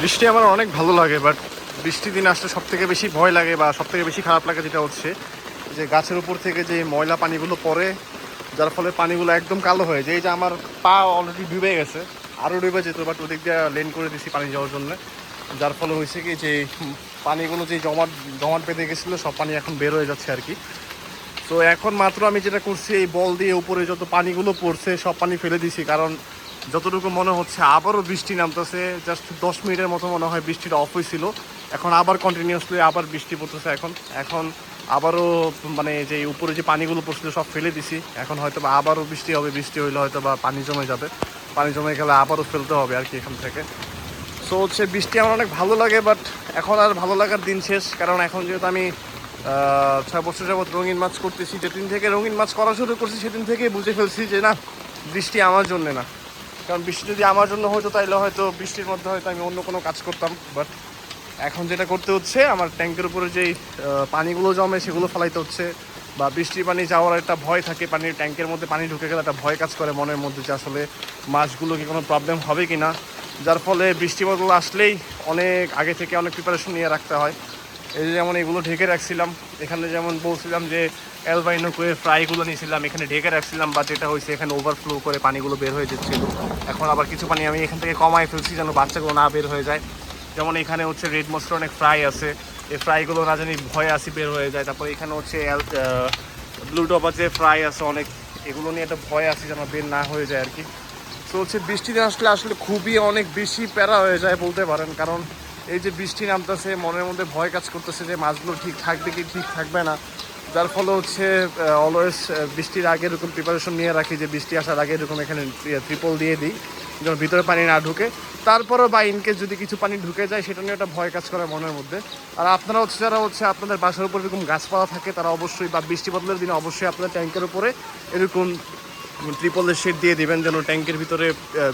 বৃষ্টি আমার অনেক ভালো লাগে বাট বৃষ্টি দিন আসলে সব থেকে বেশি ভয় লাগে বা সব থেকে বেশি খারাপ লাগে যেটা হচ্ছে যে গাছের উপর থেকে যে ময়লা পানিগুলো পড়ে, যার ফলে পানিগুলো একদম কালো হয়ে যায়। এই যে আমার পা অলরেডি ডুবে গেছে আরও ডুবে যেত বাট ওদিক দিয়ে লেন করে দিছি পানি যাওয়ার জন্য। যার ফলে হয়েছে কি যে পানিগুলো যে জমাট জমাট বেঁধে গেছিল, সব পানি এখন বের হয়ে যাচ্ছে আর কি। তো এখন মাত্র আমি যেটা করছি, এই বল দিয়ে উপরে যত পানিগুলো পড়ছে, সব পানি ফেলে দিছি, কারণ যতটুকু মনে হচ্ছে, আবারও বৃষ্টি নামতেছে। জাস্ট দশ মিনিটের মতো মনে হয় বৃষ্টিটা অফ হয়েছিল। এখন আবার কন্টিনিউসলি আবার বৃষ্টি পড়তেছে এখন। এখন আবারও মানে যে উপরে যে পানিগুলো পড়ছিল, সব ফেলে দিছি। এখন হয়তো বা আবারও বৃষ্টি হবে, বৃষ্টি হইলে হয়তো বা পানি জমে যাবে। পানি জমে গেলে আবারও ফেলতে হবে আর কি এখান থেকে। সো হচ্ছে বৃষ্টি আমার অনেক ভালো লাগে বাট এখন আর ভালো লাগার দিন শেষ। কারণ এখন যেহেতু আমি ছয় বছর যাবত রঙিন মাছ করতেছি, যেদিন থেকে রঙিন মাছ করা শুরু করছি, সেদিন থেকে বুঝে ফেলছি যে না, বৃষ্টি আমার জন্য না। কারণ বৃষ্টি যদি আমার জন্য হতো তাইলে হয়তো বৃষ্টির মধ্যে হয়তো আমি অন্য কোনো কাজ করতাম বাট এখন যেটা করতে হচ্ছে, আমার ট্যাঙ্কের উপরে যেই পানিগুলো জমে সেগুলো ফেলাইতে হচ্ছে বা বৃষ্টির পানি যাওয়ার একটা ভয় থাকে, পানির ট্যাঙ্কের মধ্যে পানি ঢুকে গেলে একটা ভয় কাজ করে মনের মধ্যে যে আসলে মাছগুলো কি কোনো প্রবলেম হবে কি না যার ফলে বৃষ্টি বদল আসলেই অনেক আগে থেকে অনেক প্রিপারেশন নিয়ে রাখতে হয়। এই যে যেমন এগুলো ঢেকে রাখছিলাম, এখানে যেমন বলছিলাম যে অ্যালবাইনো করে ফ্রাইগুলো নিয়েছিলাম, এখানে ঢেকে রাখছিলাম বা যেটা হয়েছে এখানে ওভারফ্লো করে পানিগুলো বের হয়ে যাচ্ছিল। এখন আবার কিছু পানি আমি এখান থেকে কমাই ফেলছি যেন বাচ্চাগুলো না বের হয়ে যায়। যেমন এখানে হচ্ছে রেড মস্টার অনেক ফ্রাই আছে, এই ফ্রাইগুলো না জানি ভয়ে আসি বের হয়ে যায়। তারপর এখানে হচ্ছে ব্লু টপার যে ফ্রাই আছে অনেক। এগুলো নিয়ে একটা ভয় আছে যেন বের না হয়ে যায় আর কি। তো হচ্ছে বৃষ্টি দিন আসলে আসলে খুবই অনেক বেশি প্যারা হয়ে যায় বলতে পারেন, কারণ এই যে বৃষ্টি নামতেছে, মনের মধ্যে ভয় কাজ করতেছে যে মাছগুলো ঠিক থাকবে কি ঠিক থাকবে না। যার ফলে হচ্ছে অলওয়েজ বৃষ্টির আগে এরকম প্রিপারেশন নিয়ে রাখি যে বৃষ্টি আসার আগে এরকম এখানে ট্রিপল দিয়ে দিই, যেন ভিতরে পানি না ঢুকে। তারপরেও বা ইনকেস যদি কিছু পানি ঢুকে যায়, সেটা নিয়ে একটা ভয় কাজ করে মনের মধ্যে। আর আপনারা হচ্ছে, যারা হচ্ছে আপনাদের বাসার উপর এরকম গাছপালা থাকে, তারা অবশ্যই বা বৃষ্টি বদলের দিনে অবশ্যই আপনাদের ট্যাঙ্কের উপরে এরকম ট্রিপলের শেড দিয়ে দিবেন যেন ট্যাঙ্কের ভিতরে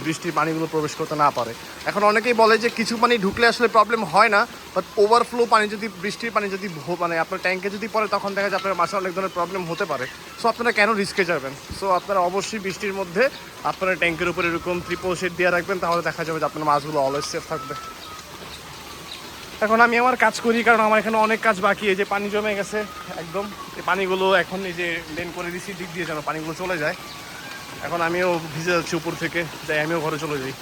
বৃষ্টির পানিগুলো প্রবেশ করতে না পারে। এখন অনেকেই বলে যে কিছু পানি ঢুকলে আসলে প্রবলেম হয় না বাট ওভারফ্লো পানি যদি, বৃষ্টির পানি যদি মানে আপনার ট্যাঙ্কে যদি পড়ে, তখন দেখা যায় আপনার মাসে অনেক ধরনের প্রবলেম হতে পারে। সো আপনারা কেন রিস্কে যাবেন? সো আপনারা অবশ্যই বৃষ্টির মধ্যে আপনারা ট্যাঙ্কের উপরে এরকম ত্রিপল শেড দিয়ে রাখবেন, তাহলে দেখা যাবে যে আপনার মাছগুলো অলওয়েজ সেফ থাকবে। এখন আমি আমার কাজ করি, কারণ আমার এখানে অনেক কাজ বাকি, এই যে পানি জমে গেছে, একদম। এই পানিগুলো এখন এই যে লেন করে দিছি, দিক দিয়ে যেন পানিগুলো চলে যায়। এখন আমিও ভিজে যাচ্ছি উপর থেকে তাই আমিও ঘরে চলে যাই।